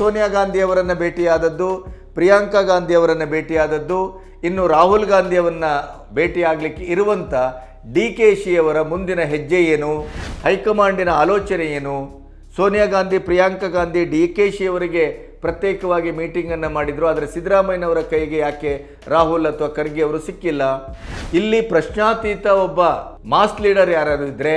ಸೋನಿಯಾ ಗಾಂಧಿಯವರನ್ನು ಭೇಟಿಯಾದದ್ದು, ಪ್ರಿಯಾಂಕಾ ಗಾಂಧಿಯವರನ್ನು ಭೇಟಿಯಾದದ್ದು, ಇನ್ನು ರಾಹುಲ್ ಗಾಂಧಿಯವರನ್ನು ಭೇಟಿಯಾಗಲಿಕ್ಕೆ ಇರುವಂಥ D K ಶಿಯವರ ಮುಂದಿನ ಹೆಜ್ಜೆ ಏನು, ಹೈಕಮಾಂಡಿನ ಆಲೋಚನೆ ಏನು, ಸೋನಿಯಾ ಗಾಂಧಿ, ಪ್ರಿಯಾಂಕಾ ಗಾಂಧಿ, ಡಿ ಕೆ ಶಿಯವರಿಗೆ ಪ್ರತ್ಯೇಕವಾಗಿ ಮೀಟಿಂಗನ್ನು ಮಾಡಿದರು, ಆದರೆ ಸಿದ್ದರಾಮಯ್ಯನವರ ಕೈಗೆ ಯಾಕೆ ರಾಹುಲ್ ಅಥವಾ ಖರ್ಗೆ ಅವರು ಸಿಕ್ಕಿಲ್ಲ? ಇಲ್ಲಿ ಪ್ರಶ್ನಾತೀತ ಒಬ್ಬ ಮಾಸ್ ಲೀಡರ್ ಯಾರಾದರೂ ಇದ್ರೆ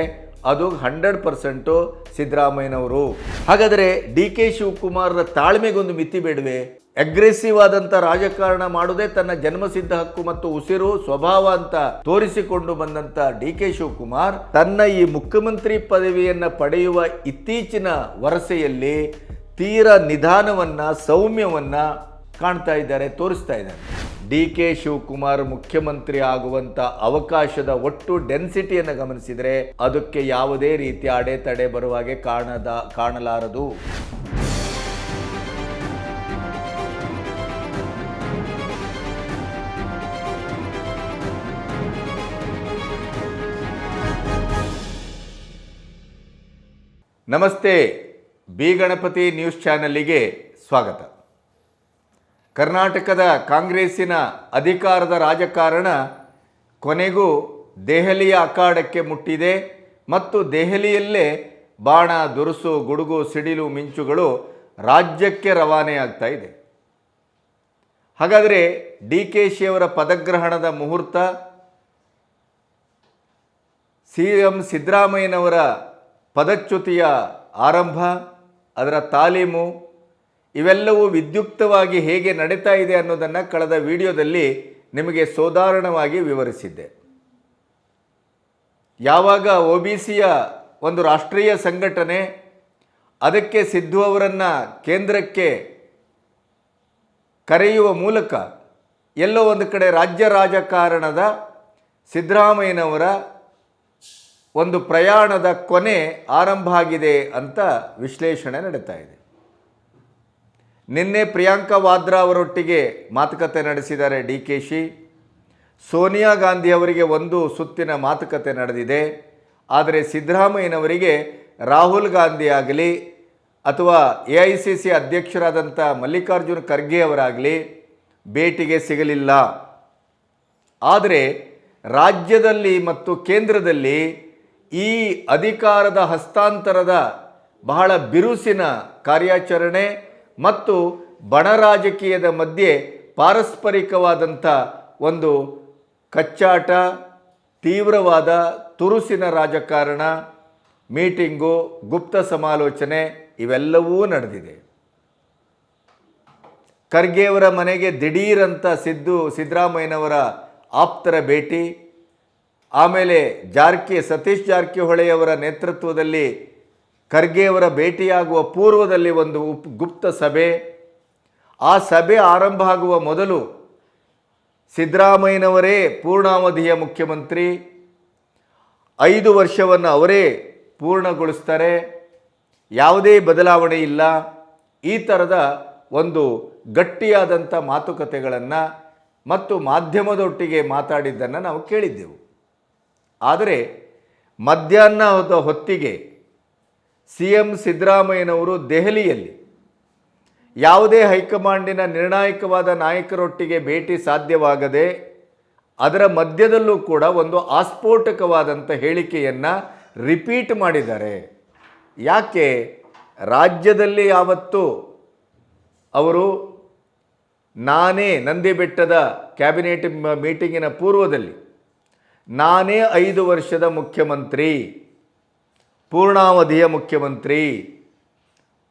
ಅದು ಹಂಡ್ರೆಡ್ ಪರ್ಸೆಂಟು ಸಿದ್ದರಾಮಯ್ಯನವರು. ಹಾಗಾದರೆ ಡಿ ಕೆ ಶಿವಕುಮಾರ್ರ ತಾಳ್ಮೆಗೊಂದು ಮಿತಿ ಬೇಡವೆ? ಅಗ್ರೆಸಿವ್ ಆದಂಥ ರಾಜಕಾರಣ ಮಾಡುವುದೇ ತನ್ನ ಜನ್ಮಸಿದ್ಧ ಹಕ್ಕು ಮತ್ತು ಉಸಿರು, ಸ್ವಭಾವ ಅಂತ ತೋರಿಸಿಕೊಂಡು ಬಂದಂತ ಡಿ ಕೆ ಶಿವಕುಮಾರ್ ತನ್ನ ಈ ಮುಖ್ಯಮಂತ್ರಿ ಪದವಿಯನ್ನು ಪಡೆಯುವ ಇತ್ತೀಚಿನ ವರಸೆಯಲ್ಲಿ ತೀರ ನಿಧಾನವನ್ನ, ಸೌಮ್ಯವನ್ನ ಕಾಣ್ತಾ ಇದ್ದಾರೆ, ತೋರಿಸ್ತಾ ಇದ್ದಾರೆ. ಡಿ ಕೆ ಶಿವಕುಮಾರ್ ಮುಖ್ಯಮಂತ್ರಿ ಆಗುವಂತ ಅವಕಾಶದ ಒಟ್ಟು ಡೆನ್ಸಿಟಿಯನ್ನು ಗಮನಿಸಿದರೆ ಅದಕ್ಕೆ ಯಾವುದೇ ರೀತಿಯ ಅಡೆತಡೆ ಬರುವ ಹಾಗೆ ಕಾಣದ, ಕಾಣಲಾರದು. ನಮಸ್ತೆ. ಬಿ ಗಣಪತಿ ನ್ಯೂಸ್ ಚಾನಲ್ಲಿಗೆ ಸ್ವಾಗತ. ಕರ್ನಾಟಕದ ಕಾಂಗ್ರೆಸ್ಸಿನ ಅಧಿಕಾರದ ರಾಜಕಾರಣ ಕೊನೆಗೂ ದೆಹಲಿಯ ಅಖಾಡಕ್ಕೆ ಮುಟ್ಟಿದೆ ಮತ್ತು ದೆಹಲಿಯಲ್ಲೇ ಬಾಣ, ದುರುಸು, ಗುಡುಗು, ಸಿಡಿಲು, ಮಿಂಚುಗಳು ರಾಜ್ಯಕ್ಕೆ ರವಾನೆಯಾಗ್ತಾ ಇದೆ. ಹಾಗಾದರೆ ಡಿ ಕೆ ಶಿಯವರ ಪದಗ್ರಹಣದ ಮುಹೂರ್ತ ಸಿ ಎಂ ಸಿದ್ದರಾಮಯ್ಯನವರ ಪದಚ್ಯುತಿಯ ಆರಂಭ, ಅದರ ತಾಲೀಮು ಇವೆಲ್ಲವೂ ವಿದ್ಯುಕ್ತವಾಗಿ ಹೇಗೆ ನಡೀತಾ ಇದೆ ಅನ್ನೋದನ್ನು ಕಳೆದ ವಿಡಿಯೋದಲ್ಲಿ ನಿಮಗೆ ಸೋದಾರಣವಾಗಿ ವಿವರಿಸಿದ್ದೆ. ಯಾವಾಗ ಒ ಬಿ ಸಿಯ ಒಂದು ರಾಷ್ಟ್ರೀಯ ಸಂಘಟನೆ ಅದಕ್ಕೆ ಸಿದ್ದು ಅವರನ್ನು ಕೇಂದ್ರಕ್ಕೆ ಕರೆಯುವ ಮೂಲಕ ಎಲ್ಲೋ ಒಂದು ಕಡೆ ರಾಜ್ಯ ರಾಜಕಾರಣದ ಸಿದ್ದರಾಮಯ್ಯನವರ ಒಂದು ಪ್ರಯಾಣದ ಕೊನೆ ಆರಂಭ ಆಗಿದೆ ಅಂತ ವಿಶ್ಲೇಷಣೆ ನಡೀತಾ ಇದೆ. ನಿನ್ನೆ ಪ್ರಿಯಾಂಕಾ ವಾದ್ರಾ ಅವರೊಟ್ಟಿಗೆ ಮಾತುಕತೆ ನಡೆಸಿದ್ದಾರೆ D K she. Sonia Gandhi ಅವರಿಗೆ ಒಂದು ಸುತ್ತಿನ ಮಾತುಕತೆ ನಡೆದಿದೆ. ಆದರೆ ಸಿದ್ದರಾಮಯ್ಯನವರಿಗೆ ರಾಹುಲ್ ಗಾಂಧಿ ಆಗಲಿ ಅಥವಾ ಎ ಐ ಸಿ ಸಿ ಅಧ್ಯಕ್ಷರಾದಂಥ ಮಲ್ಲಿಕಾರ್ಜುನ ಖರ್ಗೆ ಅವರಾಗಲಿ ಭೇಟಿಗೆ ಸಿಗಲಿಲ್ಲ. ಆದರೆ ರಾಜ್ಯದಲ್ಲಿ ಮತ್ತು ಕೇಂದ್ರದಲ್ಲಿ ಈ ಅಧಿಕಾರದ ಹಸ್ತಾಂತರದ ಬಹಳ ಬಿರುಸಿನ ಕಾರ್ಯಾಚರಣೆ ಮತ್ತು ಬಣ ರಾಜಕೀಯದ ಮಧ್ಯೆ ಪಾರಸ್ಪರಿಕವಾದಂಥ ಒಂದು ಕಚ್ಚಾಟ, ತೀವ್ರವಾದ ತುರುಸಿನ ರಾಜಕಾರಣ, ಮೀಟಿಂಗು, ಗುಪ್ತ ಸಮಾಲೋಚನೆ ಇವೆಲ್ಲವೂ ನಡೆದಿದೆ. ಖರ್ಗೆಯವರ ಮನೆಗೆ ದಿಢೀರಂತ ಸಿದ್ದು ಸಿದ್ದರಾಮಯ್ಯನವರ ಆಪ್ತರ ಭೇಟಿ, ಆಮೇಲೆ ಜಾರ್ಕಿ ಸತೀಶ್ ಜಾರಕಿಹೊಳಿಯವರ ನೇತೃತ್ವದಲ್ಲಿ ಖರ್ಗೆಯವರ ಭೇಟಿಯಾಗುವ ಪೂರ್ವದಲ್ಲಿ ಒಂದು ಉಪ್ ಗುಪ್ತ ಸಭೆ. ಆ ಸಭೆ ಆರಂಭ ಆಗುವ ಮೊದಲು ಸಿದ್ದರಾಮಯ್ಯನವರೇ ಪೂರ್ಣಾವಧಿಯ ಮುಖ್ಯಮಂತ್ರಿ. ಐದು ವರ್ಷವನ್ನು ಅವರೇ ಪೂರ್ಣಗೊಳಿಸ್ತಾರೆ. ಯಾವುದೇ ಬದಲಾವಣೆ ಇಲ್ಲ. ಈ ಥರದ ಒಂದು ಗಟ್ಟಿಯಾದಂಥ ಮಾತುಕತೆಗಳನ್ನು ಮತ್ತು ಮಾಧ್ಯಮದೊಟ್ಟಿಗೆ ಮಾತಾಡಿದ್ದನ್ನು ನಾವು ಕೇಳಿದ್ದೆವು. ಆದರೆ ಮಧ್ಯಾಹ್ನದ ಹೊತ್ತಿಗೆ ಸಿ ಎಂ ಸಿದ್ದರಾಮಯ್ಯನವರು ದೆಹಲಿಯಲ್ಲಿ ಯಾವುದೇ ಹೈಕಮಾಂಡಿನ ನಿರ್ಣಾಯಕವಾದ ನಾಯಕರೊಟ್ಟಿಗೆ ಭೇಟಿ ಸಾಧ್ಯವಾಗದೆ ಅದರ ಮಧ್ಯದಲ್ಲೂ ಕೂಡ ಒಂದು ಆಸ್ಫೋಟಕವಾದಂಥ ಹೇಳಿಕೆಯನ್ನು ರಿಪೀಟ್ ಮಾಡಿದ್ದಾರೆ. ಯಾಕೆ? ರಾಜ್ಯದಲ್ಲಿ ಯಾವತ್ತು ಅವರು ನಾನೇ ನಂದಿ ಬೆಟ್ಟದ ಕ್ಯಾಬಿನೆಟ್ ಮೀಟಿಂಗಿನ ಪೂರ್ವದಲ್ಲಿ ನಾನೇ ಐದು ವರ್ಷದ ಮುಖ್ಯಮಂತ್ರಿ. ಪೂರ್ಣಾವಧಿಯ ಮುಖ್ಯಮಂತ್ರಿ.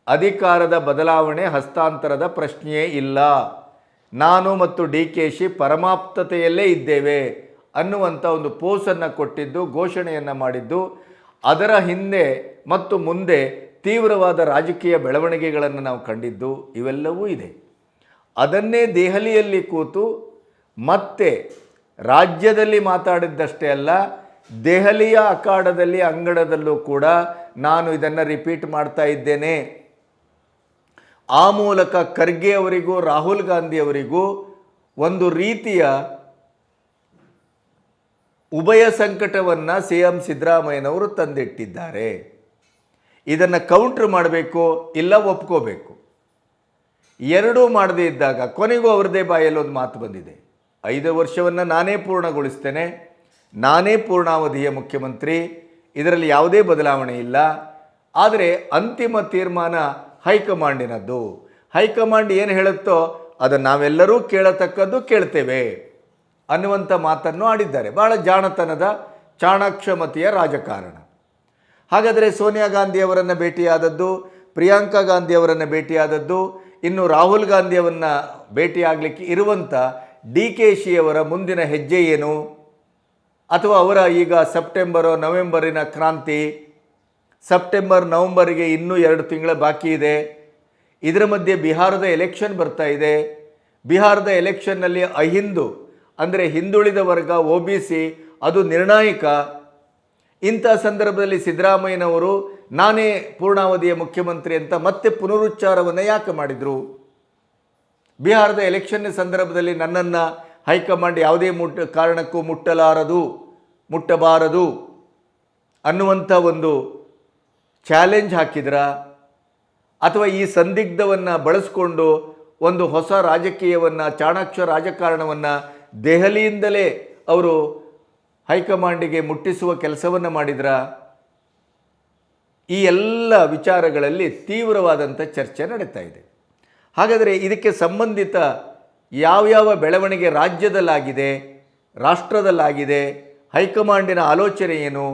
ಅಧಿಕಾರದ ಬದಲಾವಣೆ ಹಸ್ತಾಂತರದ ಪ್ರಶ್ನೆಯೇ ಇಲ್ಲ. ನಾನು ಮತ್ತು ಡಿ ಕೆ ಶಿ ಪರಮಾಪ್ತತೆಯಲ್ಲೇ ಇದ್ದೇವೆ ಅನ್ನುವಂಥ ಒಂದು ಪೋಸನ್ನು ಕೊಟ್ಟಿದ್ದು, ಘೋಷಣೆಯನ್ನು ಮಾಡಿದ್ದು. ಅದರ ಹಿಂದೆ ಮತ್ತು ಮುಂದೆ ತೀವ್ರವಾದ ರಾಜಕೀಯ ಬೆಳವಣಿಗೆಗಳನ್ನು ನಾವು ಕಂಡಿದ್ದು, ಇವೆಲ್ಲವೂ ಇದೆ. ಅದನ್ನೇ ದೆಹಲಿಯಲ್ಲಿ ಕೂತು ಮತ್ತೆ ರಾಜ್ಯದಲ್ಲಿ ಮಾತಾಡಿದ್ದಷ್ಟೇ ಅಲ್ಲ ದೆಹಲಿಯ ಅಖಾಡದಲ್ಲಿ ಅಂಗಡದಲ್ಲೂ ಕೂಡ ನಾನು ಇದನ್ನು ರಿಪೀಟ್ ಮಾಡ್ತಾ ಇದ್ದೇನೆ. ಆ ಮೂಲಕ ಖರ್ಗೆ ಅವರಿಗೂ, ರಾಹುಲ್ ಗಾಂಧಿ ಅವರಿಗೂ ಒಂದು ರೀತಿಯ ಉಭಯ ಸಂಕಟವನ್ನು ಸಿ ಎಂ ಸಿದ್ದರಾಮಯ್ಯನವರು ತಂದಿಟ್ಟಿದ್ದಾರೆ. ಇದನ್ನು ಕೌಂಟ್ರ್ ಮಾಡಬೇಕು, ಇಲ್ಲ ಒಪ್ಕೋಬೇಕು. ಎರಡೂ ಮಾಡದೇ ಇದ್ದಾಗ ಕೊನೆಗೂ ಅವ್ರದ್ದೇ ಬಾಯಲ್ಲಿ ಒಂದು ಮಾತು ಬಂದಿದೆ. ಐದು ವರ್ಷವನ್ನು ನಾನೇ ಪೂರ್ಣಗೊಳಿಸ್ತೇನೆ. ನಾನೇ ಪೂರ್ಣಾವಧಿಯ ಮುಖ್ಯಮಂತ್ರಿ, ಇದರಲ್ಲಿ ಯಾವುದೇ ಬದಲಾವಣೆ ಇಲ್ಲ. ಆದರೆ ಅಂತಿಮ ತೀರ್ಮಾನ ಹೈಕಮಾಂಡಿನದ್ದು. ಹೈಕಮಾಂಡ್ ಏನು ಹೇಳುತ್ತೋ ಅದನ್ನು ನಾವೆಲ್ಲರೂ ಕೇಳತಕ್ಕದ್ದು ಕೇಳ್ತೇವೆ ಅನ್ನುವಂಥ ಮಾತನ್ನು ಆಡಿದ್ದಾರೆ. ಬಹಳ ಜಾಣತನದ, ಚಾಣಾಕ್ಷಮತಿಯ ರಾಜಕಾರಣ. ಹಾಗಾದರೆ ಸೋನಿಯಾ ಗಾಂಧಿಯವರನ್ನು ಭೇಟಿಯಾದದ್ದು, ಪ್ರಿಯಾಂಕಾ ಗಾಂಧಿಯವರನ್ನು ಭೇಟಿಯಾದದ್ದು, ಇನ್ನು ರಾಹುಲ್ ಗಾಂಧಿಯವರನ್ನು ಭೇಟಿಯಾಗಲಿಕ್ಕೆ ಇರುವಂಥ ಡಿ ಕೆ ಶಿಯವರ ಮುಂದಿನ ಹೆಜ್ಜೆ ಏನು? ಅಥವಾ ಅವರ ಈಗ ಸೆಪ್ಟೆಂಬರು, ನವೆಂಬರಿನ ಕ್ರಾಂತಿ, ಸೆಪ್ಟೆಂಬರ್, ನವೆಂಬರಿಗೆ ಇನ್ನೂ ಎರಡು ತಿಂಗಳ ಬಾಕಿ ಇದೆ. ಇದರ ಮಧ್ಯೆ ಬಿಹಾರದ ಎಲೆಕ್ಷನ್ ಬರ್ತಾ ಇದೆ. ಬಿಹಾರದ ಎಲೆಕ್ಷನ್ನಲ್ಲಿ ಅಹಿಂದು, ಅಂದರೆ ಹಿಂದುಳಿದ ವರ್ಗ, ಒ ಬಿ ಸಿ, ಅದು ನಿರ್ಣಾಯಕ. ಇಂಥ ಸಂದರ್ಭದಲ್ಲಿ ಸಿದ್ದರಾಮಯ್ಯನವರು, ನಾನೇ ಪೂರ್ಣಾವಧಿಯ ಮುಖ್ಯಮಂತ್ರಿ ಅಂತ ಮತ್ತೆ ಪುನರುಚ್ಚಾರವನ್ನು ಯಾಕೆ ಮಾಡಿದರು? ಬಿಹಾರದ ಎಲೆಕ್ಷನ್ ಸಂದರ್ಭದಲ್ಲಿ ನನ್ನನ್ನು ಹೈಕಮಾಂಡ್ ಯಾವುದೇ ಮುಟ್ಟ ಕಾರಣಕ್ಕೂ ಮುಟ್ಟಲಾರದು. ಮುಟ್ಟಬಾರದು ಅನ್ನುವಂಥ ಒಂದು ಚಾಲೆಂಜ್ ಹಾಕಿದ್ರ? ಅಥವಾ ಈ ಸಂದಿಗ್ಧವನ್ನು ಬಳಸ್ಕೊಂಡು ಒಂದು ಹೊಸ ರಾಜಕೀಯವನ್ನು, ಚಾಣಾಕ್ಷ ರಾಜಕಾರಣವನ್ನು ದೆಹಲಿಯಿಂದಲೇ ಅವರು ಹೈಕಮಾಂಡಿಗೆ ಮುಟ್ಟಿಸುವ ಕೆಲಸವನ್ನು ಮಾಡಿದ್ರ? ಈ ಎಲ್ಲ ವಿಚಾರಗಳಲ್ಲಿ ತೀವ್ರವಾದಂಥ ಚರ್ಚೆ ನಡೀತಾ ಇದೆ. ಹಾಗಾದರೆ ಇದಕ್ಕೆ ಸಂಬಂಧಿತ ಯಾವ್ಯಾವ ಬೆಳವಣಿಗೆ ರಾಜ್ಯದಲ್ಲಾಗಿದೆ, ರಾಷ್ಟ್ರದಲ್ಲಾಗಿದೆ ಹೈಕಮಾಂಡಿನ ಆಲೋಚನೆ ಏನು?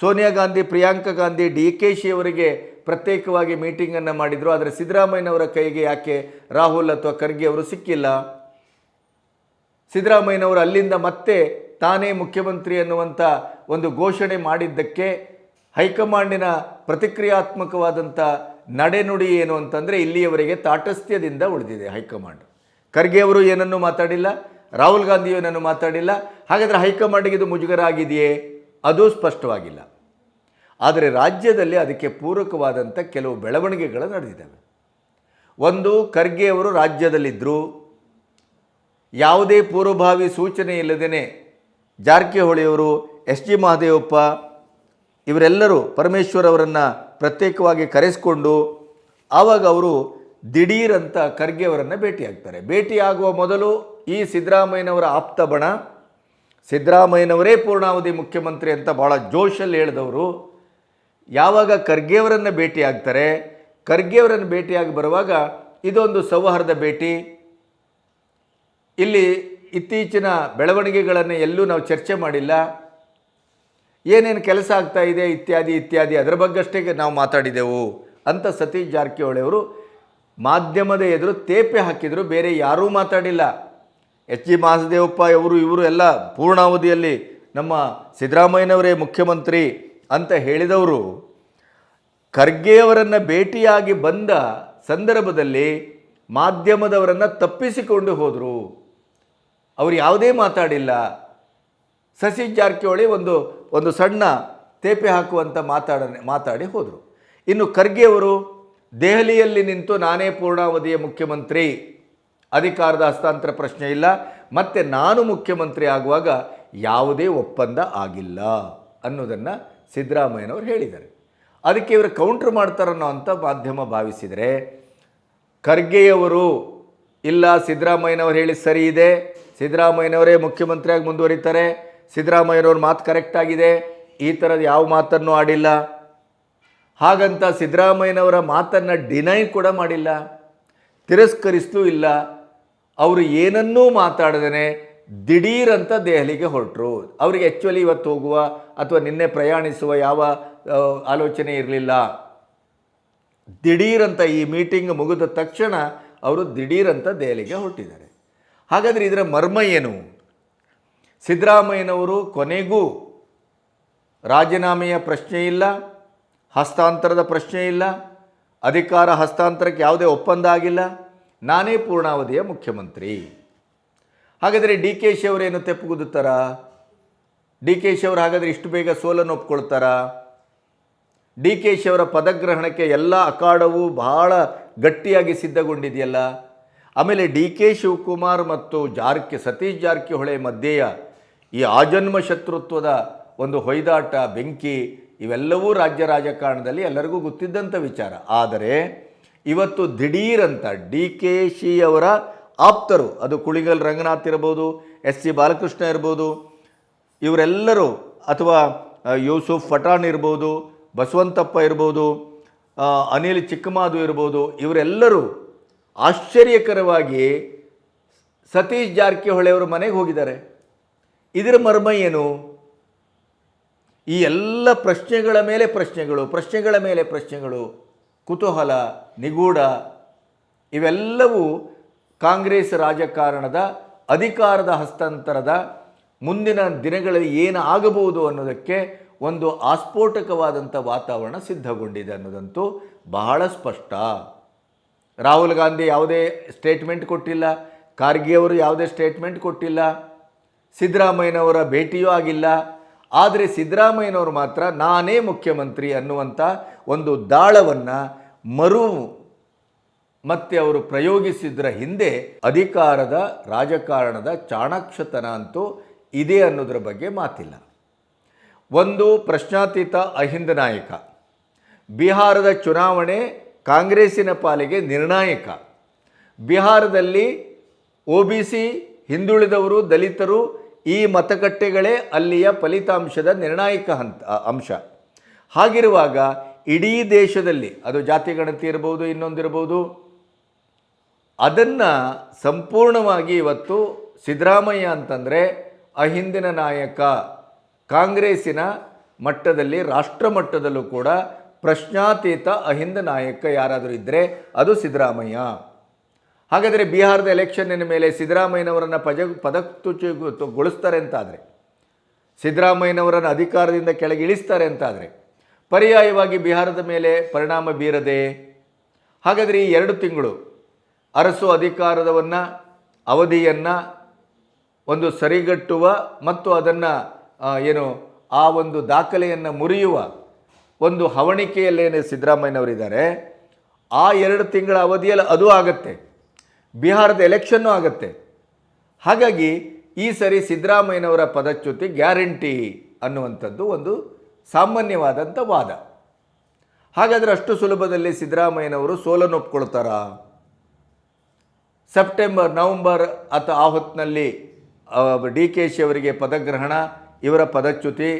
ಸೋನಿಯಾ ಗಾಂಧಿ, ಪ್ರಿಯಾಂಕಾ ಗಾಂಧಿ, ಡಿ ಕೆ ಶಿ ಅವರಿಗೆ ಪ್ರತ್ಯೇಕವಾಗಿ ಮೀಟಿಂಗನ್ನು ಮಾಡಿದರು. ಆದರೆ ಸಿದ್ದರಾಮಯ್ಯನವರ ಕೈಗೆ ಯಾಕೆ ರಾಹುಲ್ ಅಥವಾ ಖರ್ಗೆ ಅವರು ಸಿಕ್ಕಿಲ್ಲ? ಸಿದ್ದರಾಮಯ್ಯನವರು ಅಲ್ಲಿಂದ ಮತ್ತೆ ತಾನೇ ಮುಖ್ಯಮಂತ್ರಿ ಅನ್ನುವಂಥ ಒಂದು ಘೋಷಣೆ ಮಾಡಿದ್ದಕ್ಕೆ ಹೈಕಮಾಂಡಿನ ಪ್ರತಿಕ್ರಿಯಾತ್ಮಕವಾದಂಥ ನಡೆನುಡಿ ಏನು ಅಂತಂದರೆ ಇಲ್ಲಿಯವರೆಗೆ ತಾಟಸ್ಥ್ಯದಿಂದ ಉಳಿದಿದೆ ಹೈಕಮಾಂಡ್. ಖರ್ಗೆ ಅವರು ಏನನ್ನೂ ಮಾತಾಡಿಲ್ಲ. ರಾಹುಲ್ ಗಾಂಧಿ ಏನನ್ನು ಮಾತಾಡಿಲ್ಲ. ಹಾಗಾದರೆ ಹೈಕಮಾಂಡ್ಗೆ ಇದು ಮುಜುಗರ ಆಗಿದೆಯೇ ಅದು ಸ್ಪಷ್ಟವಾಗಿಲ್ಲ. ಆದರೆ ರಾಜ್ಯದಲ್ಲಿ ಅದಕ್ಕೆ ಪೂರಕವಾದಂಥ ಕೆಲವು ಬೆಳವಣಿಗೆಗಳು ನಡೆದಿದ್ದಾವೆ. ಒಂದು ಖರ್ಗೆಯವರು ರಾಜ್ಯದಲ್ಲಿದ್ದರು. ಯಾವುದೇ ಪೂರ್ವಭಾವಿ ಸೂಚನೆ ಇಲ್ಲದೇ ಜಾರಕಿಹೊಳಿಯವರು ಎಸ್ ಜಿ ಮಹದೇವಪ್ಪ ಇವರೆಲ್ಲರೂ ಪರಮೇಶ್ವರ್ ಅವರನ್ನು ಪ್ರತ್ಯೇಕವಾಗಿ ಕರೆಸಿಕೊಂಡು ಆವಾಗ ಅವರು ದಿಢೀರಂತ ಖರ್ಗೆ ಅವರನ್ನು ಭೇಟಿಯಾಗ್ತಾರೆ. ಭೇಟಿಯಾಗುವ ಮೊದಲು ಈ ಸಿದ್ದರಾಮಯ್ಯನವರ ಆಪ್ತ ಬಣ ಸಿದ್ದರಾಮಯ್ಯನವರೇ ಪೂರ್ಣಾವಧಿ ಮುಖ್ಯಮಂತ್ರಿ ಅಂತ ಭಾಳ ಜೋಶಲ್ಲಿ ಹೇಳಿದವರು. ಯಾವಾಗ ಖರ್ಗೆಯವರನ್ನು ಭೇಟಿ ಭೇಟಿಯಾಗ್ತಾರೆ ಖರ್ಗೆಯವರನ್ನು ಭೇಟಿಯಾಗಿ ಬರುವಾಗ ಇದೊಂದು ಸೌಹಾರ್ದ ಭೇಟಿ. ಇಲ್ಲಿ ಇತ್ತೀಚಿನ ಬೆಳವಣಿಗೆಗಳನ್ನು ಎಲ್ಲೂ ನಾವು ಚರ್ಚೆ ಮಾಡಿಲ್ಲ. ಏನೇನು ಕೆಲಸ ಆಗ್ತಾ ಇದೆ, ಇತ್ಯಾದಿ ಇತ್ಯಾದಿ, ಅದರ ಬಗ್ಗಷ್ಟೇ ನಾವು ಮಾತಾಡಿದೆವು ಅಂತ ಸತೀಶ್ ಜಾರಕಿಹೊಳಿ ಅವರು ಮಾಧ್ಯಮದ ಎದುರು ತೇಪೆ ಹಾಕಿದರು, ಬೇರೆ ಯಾರೂ ಮಾತಾಡಿಲ್ಲ. ಎಚ್ ಜಿ ಮಹಾದೇವಪ್ಪ ಇವರು ಇವರು ಎಲ್ಲ ಪೂರ್ಣಾವಧಿಯಲ್ಲಿ ನಮ್ಮ ಸಿದ್ದರಾಮಯ್ಯನವರೇ ಮುಖ್ಯಮಂತ್ರಿ ಅಂತ ಹೇಳಿದವರು. ಖರ್ಗೆಯವರನ್ನು ಭೇಟಿಯಾಗಿ ಬಂದ ಸಂದರ್ಭದಲ್ಲಿ ಮಾಧ್ಯಮದವರನ್ನು ತಪ್ಪಿಸಿಕೊಂಡು ಹೋದರು. ಅವರು ಯಾವುದೇ ಮಾತಾಡಿಲ್ಲ. ಸಸಿ ಜಾರಕಿಹೊಳಿ ಒಂದು ಒಂದು ಸಣ್ಣ ತೇಪೆ ಹಾಕುವಂಥ ಮಾತಾಡ, ಮಾತಾಡಿ ಹೋದರು. ಇನ್ನು ಖರ್ಗೆಯವರು ದೆಹಲಿಯಲ್ಲಿ ನಿಂತು ನಾನೇ ಪೂರ್ಣಾವಧಿಯ ಮುಖ್ಯಮಂತ್ರಿ. ಅಧಿಕಾರದ ಹಸ್ತಾಂತರ ಪ್ರಶ್ನೆ ಇಲ್ಲ. ಮತ್ತು ನಾನು ಮುಖ್ಯಮಂತ್ರಿ ಆಗುವಾಗ ಯಾವುದೇ ಒಪ್ಪಂದ ಆಗಿಲ್ಲ ಅನ್ನೋದನ್ನು ಸಿದ್ದರಾಮಯ್ಯನವರು ಹೇಳಿದ್ದಾರೆ. ಅದಕ್ಕೆ ಇವರು ಕೌಂಟ್ರ್ ಮಾಡ್ತಾರನ್ನೋ ಅಂತ ಮಾಧ್ಯಮ ಭಾವಿಸಿದರೆ, ಖರ್ಗೆಯವರು, ಇಲ್ಲ ಸಿದ್ದರಾಮಯ್ಯನವರು ಹೇಳಿ ಸರಿ ಇದೆ, ಸಿದ್ದರಾಮಯ್ಯನವರೇ ಮುಖ್ಯಮಂತ್ರಿಯಾಗಿ ಮುಂದುವರಿತಾರೆ, ಸಿದ್ದರಾಮಯ್ಯನವ್ರ ಮಾತು ಕರೆಕ್ಟ್ ಆಗಿದೆ, ಈ ಥರದ ಯಾವ ಮಾತನ್ನು ಆಡಿಲ್ಲ. ಹಾಗಂತ ಸಿದ್ದರಾಮಯ್ಯನವರ ಮಾತನ್ನು ಡಿನೈ ಕೂಡ ಮಾಡಿಲ್ಲ, ತಿರಸ್ಕರಿಸಲೂ ಇಲ್ಲ. ಅವರು ಏನನ್ನೂ ಮಾತಾಡದೇ ದಿಢೀರಂತ ದೆಹಲಿಗೆ ಹೊರಟರು. ಅವರಿಗೆ ಆ್ಯಕ್ಚುಲಿ ಇವತ್ತು ಹೋಗುವ ಅಥವಾ ನಿನ್ನೆ ಪ್ರಯಾಣಿಸುವ ಯಾವ ಆಲೋಚನೆ ಇರಲಿಲ್ಲ. ದಿಢೀರಂತ ಈ ಮೀಟಿಂಗ್ ಮುಗಿದ ತಕ್ಷಣ ಅವರು ದಿಢೀರಂತ ದೆಹಲಿಗೆ ಹೊರಟಿದ್ದಾರೆ. ಹಾಗಾದರೆ ಇದರ ಮರ್ಮ ಏನು? ಸಿದ್ದರಾಮಯ್ಯನವರು ಕೊನೆಗೂ ರಾಜೀನಾಮೆಯ ಪ್ರಶ್ನೆ ಇಲ್ಲ, ಹಸ್ತಾಂತರದ ಪ್ರಶ್ನೆ ಇಲ್ಲ, ಅಧಿಕಾರ ಹಸ್ತಾಂತರಕ್ಕೆ ಯಾವುದೇ ಒಪ್ಪಂದ ಆಗಿಲ್ಲ. ನಾನೇ ಪೂರ್ಣಾವಧಿಯ ಮುಖ್ಯಮಂತ್ರಿ. ಹಾಗಾದರೆ ಡಿ ಕೆ ಶಿ ಅವರೇನು ತೆಪ್ಪುಗುದುತ್ತಾರ ಡಿ ಕೆ ಶಿ ಅವರು ಹಾಗಾದರೆ ಇಷ್ಟು ಬೇಗ ಸೋಲನ್ನು ಒಪ್ಕೊಳ್ತಾರಾ? ಡಿ ಕೆ ಶಿ ಅವರ ಪದಗ್ರಹಣಕ್ಕೆ ಎಲ್ಲ ಅಖಾಡವೂ ಬಹಳ ಗಟ್ಟಿಯಾಗಿ ಸಿದ್ಧಗೊಂಡಿದೆಯಲ್ಲ? ಆಮೇಲೆ ಡಿ ಕೆ ಶಿವಕುಮಾರ್ ಮತ್ತು ಜಾರ್ಕಿ ಸತೀಶ್ ಜಾರಕಿಹೊಳೆ ಮಧ್ಯೆಯ ಈ ಆಜನ್ಮ ಶತ್ರುತ್ವದ ಒಂದು ಹೊಯ್ದಾಟ, ಬೆಂಕಿ ಇವೆಲ್ಲವೂ ರಾಜ್ಯ ರಾಜಕಾರಣದಲ್ಲಿ ಎಲ್ಲರಿಗೂ ಗೊತ್ತಿದ್ದಂಥ ವಿಚಾರ. ಆದರೆ ಇವತ್ತು ದಿಢೀರಂತ ಡಿ ಕೆ ಶಿ ಅವರ ಆಪ್ತರು, ಅದು ಕುಳಿಗಲ್ ರಂಗನಾಥ್ ಇರ್ಬೋದು, ಎಸ್ ಸಿ ಬಾಲಕೃಷ್ಣ ಇರ್ಬೋದು, ಇವರೆಲ್ಲರೂ ಅಥವಾ ಯೂಸುಫ್ ಪಠಾಣ್ ಇರ್ಬೋದು, ಬಸವಂತಪ್ಪ ಇರ್ಬೋದು ಅನಿಲ್ ಚಿಕ್ಕಮಾದು ಇರ್ಬೋದು, ಇವರೆಲ್ಲರೂ ಆಶ್ಚರ್ಯಕರವಾಗಿ ಸತೀಶ್ ಜಾರಕಿಹೊಳಿ ಮನೆಗೆ ಹೋಗಿದ್ದಾರೆ. ಇದರ ಮರ್ಮ ಏನು? ಈ ಎಲ್ಲ ಪ್ರಶ್ನೆಗಳ ಮೇಲೆ ಪ್ರಶ್ನೆಗಳು, ಪ್ರಶ್ನೆಗಳ ಮೇಲೆ ಪ್ರಶ್ನೆಗಳು. ಕುತೂಹಲ, ನಿಗೂಢ, ಇವೆಲ್ಲವೂ ಕಾಂಗ್ರೆಸ್ ರಾಜಕಾರಣದ ಅಧಿಕಾರದ ಹಸ್ತಾಂತರದ ಮುಂದಿನ ದಿನಗಳಲ್ಲಿ ಏನು ಆಗಬಹುದು ಅನ್ನೋದಕ್ಕೆ ಒಂದು ಆಸ್ಫೋಟಕವಾದಂಥ ವಾತಾವರಣ ಸಿದ್ಧಗೊಂಡಿದೆ ಅನ್ನೋದಂತೂ ಬಹಳ ಸ್ಪಷ್ಟ. ರಾಹುಲ್ ಗಾಂಧಿ ಯಾವುದೇ ಸ್ಟೇಟ್ಮೆಂಟ್ ಕೊಟ್ಟಿಲ್ಲ, ಖಾರ್ಗೆ ಅವರು ಯಾವುದೇ ಸ್ಟೇಟ್ಮೆಂಟ್ ಕೊಟ್ಟಿಲ್ಲ, ಸಿದ್ದರಾಮಯ್ಯನವರ ಭೇಟಿಯೂ ಆಗಿಲ್ಲ. ಆದರೆ ಸಿದ್ದರಾಮಯ್ಯನವರು ಮಾತ್ರ ನಾನೇ ಮುಖ್ಯಮಂತ್ರಿ ಅನ್ನುವಂಥ ಒಂದು ದಾಳವನ್ನು ಮರು ಮತ್ತೆ ಅವರು ಪ್ರಯೋಗಿಸಿದ್ರ ಹಿಂದೆ ಅಧಿಕಾರದ ರಾಜಕಾರಣದ ಚಾಣಾಕ್ಷತನ ಅಂತೂ ಇದೆ ಅನ್ನೋದ್ರ ಬಗ್ಗೆ ಮಾತಿಲ್ಲ. ಒಂದು ಪ್ರಶ್ನಾತೀತ ಅಹಿಂದ ನಾಯಕ, ಬಿಹಾರದ ಚುನಾವಣೆ ಕಾಂಗ್ರೆಸ್ಸಿನ ಪಾಲಿಗೆ ನಿರ್ಣಾಯಕ, ಬಿಹಾರದಲ್ಲಿ ಒ ಬಿ ಸಿ ಹಿಂದುಳಿದವರು ದಲಿತರು ಈ ಮತಗಟ್ಟೆಗಳೇ ಅಲ್ಲಿಯ ಫಲಿತಾಂಶದ ನಿರ್ಣಾಯಕ ಹಂತ, ಅಂಶ. ಹಾಗಿರುವಾಗ ಇಡೀ ದೇಶದಲ್ಲಿ, ಅದು ಜಾತಿ ಗಣತಿ ಇರ್ಬೋದು ಇನ್ನೊಂದಿರ್ಬೋದು ಅದನ್ನು ಸಂಪೂರ್ಣವಾಗಿ ಇವತ್ತು ಸಿದ್ದರಾಮಯ್ಯ ಅಂತಂದರೆ ಅಹಿಂದಿನ ನಾಯಕ. ಕಾಂಗ್ರೆಸ್ಸಿನ ಮಟ್ಟದಲ್ಲಿ, ರಾಷ್ಟ್ರ ಮಟ್ಟದಲ್ಲೂ ಕೂಡ ಪ್ರಶ್ನಾತೀತ ಅಹಿಂದ ನಾಯಕ ಯಾರಾದರೂ ಇದ್ದರೆ ಅದು ಸಿದ್ದರಾಮಯ್ಯ. ಹಾಗಾದರೆ ಬಿಹಾರದ ಎಲೆಕ್ಷನ್ನಿನ ಮೇಲೆ ಸಿದ್ದರಾಮಯ್ಯನವರನ್ನು ಪಜ ಪದಚ್ಯುತಗೊಳಿಸ್ತಾರೆ ಅಂತಾದರೆ, ಸಿದ್ದರಾಮಯ್ಯನವರನ್ನು ಅಧಿಕಾರದಿಂದ ಕೆಳಗೆ ಇಳಿಸ್ತಾರೆ ಅಂತಾದರೆ ಪರ್ಯಾಯವಾಗಿ ಬಿಹಾರದ ಮೇಲೆ ಪರಿಣಾಮ ಬೀರದೆ, ಹಾಗಾದರೆ ಈ ಎರಡು ತಿಂಗಳು ಅರಸು ಅಧಿಕಾರದವನ್ನು ಅವಧಿಯನ್ನು ಒಂದು ಸರಿಗಟ್ಟುವ ಮತ್ತು ಅದನ್ನು ಏನು, ಆ ಒಂದು ದಾಖಲೆಯನ್ನು ಮುರಿಯುವ ಒಂದು ಹವಣಿಕೆಯಲ್ಲೇನೆ ಸಿದ್ದರಾಮಯ್ಯನವರಿದ್ದಾರೆ. ಆ ಎರಡು ತಿಂಗಳ ಅವಧಿಯಲ್ಲಿ ಅದು ಆಗತ್ತೆ. ಬಿಹಾರದ ಎಲೆಕ್ಷನ್ನು ಆಗತ್ತೆ. ಹಾಗಾಗಿ ಈ ಸರಿ ಸಿದ್ದರಾಮಯ್ಯನವರ ಪದಚ್ಯುತಿ ಗ್ಯಾರಂಟಿ ಅನ್ನುವಂಥದ್ದು ಒಂದು ಸಾಮಾನ್ಯವಾದಂಥ ವಾದ. ಹಾಗಾದರೆ ಅಷ್ಟು ಸುಲಭದಲ್ಲಿ ಸಿದ್ದರಾಮಯ್ಯನವರು ಸೋಲನ್ನು ಒಪ್ಕೊಳ್ತಾರಾ? ಸೆಪ್ಟೆಂಬರ್, ನವಂಬರ್ ಅಥವಾ ಆ ಹೊತ್ತಿನಲ್ಲಿ ಡಿ ಕೆ ಶಿ ಅವರಿಗೆ ಪದಗ್ರಹಣ, ಇವರ ಪದಚ್ಯುತಿ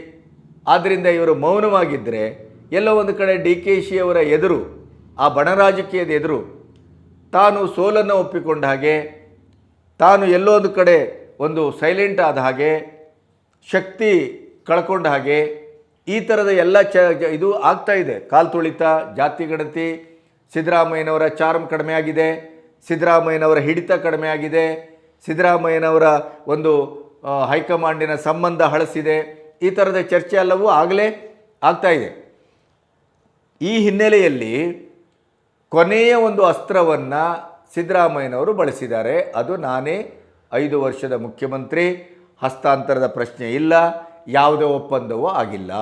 ಆದ್ದರಿಂದ ಇವರು ಮೌನವಾಗಿದ್ದರೆ ಎಲ್ಲೋ ಒಂದು ಕಡೆ ಡಿ ಕೆ ಶಿ ಅವರ ಎದುರು, ಆ ಬಣರಾಜಕೀಯದ ಎದುರು, ತಾನು ಸೋಲನ್ನು ಒಪ್ಪಿಕೊಂಡ ಹಾಗೆ, ತಾನು ಎಲ್ಲೋ ಒಂದು ಕಡೆ ಒಂದು ಸೈಲೆಂಟ್ ಆದ ಹಾಗೆ, ಶಕ್ತಿ ಕಳ್ಕೊಂಡ ಹಾಗೆ ಈ ಥರದ ಎಲ್ಲ ಚ ಇದು ಆಗ್ತಾ ಇದೆ. ಕಾಲ್ ತುಳಿತ, ಜಾತಿ ಗಣತಿ, ಸಿದ್ದರಾಮಯ್ಯನವರ ಚಾರ್ಮ್ ಕಡಿಮೆ ಆಗಿದೆ, ಸಿದ್ದರಾಮಯ್ಯನವರ ಹಿಡಿತ ಕಡಿಮೆ ಆಗಿದೆ, ಸಿದ್ದರಾಮಯ್ಯನವರ ಒಂದು ಹೈಕಮಾಂಡಿನ ಸಂಬಂಧ ಹಳಸಿದೆ. ಈ ಥರದ ಚರ್ಚೆ ಎಲ್ಲವೂ ಆಗಲೇ ಆಗ್ತಾ ಇದೆ. ಈ ಹಿನ್ನೆಲೆಯಲ್ಲಿ ಕೊನೆಯ ಒಂದು ಅಸ್ತ್ರವನ್ನು ಸಿದ್ದರಾಮಯ್ಯನವರು ಬಳಸಿದ್ದಾರೆ. ಅದು ನಾನೇ ಐದು ವರ್ಷದ ಮುಖ್ಯಮಂತ್ರಿ, ಹಸ್ತಾಂತರದ ಪ್ರಶ್ನೆ ಇಲ್ಲ. ಯಾವುದೇ ಒಪ್ಪಂದವೂ ಆಗಿಲ್ಲ.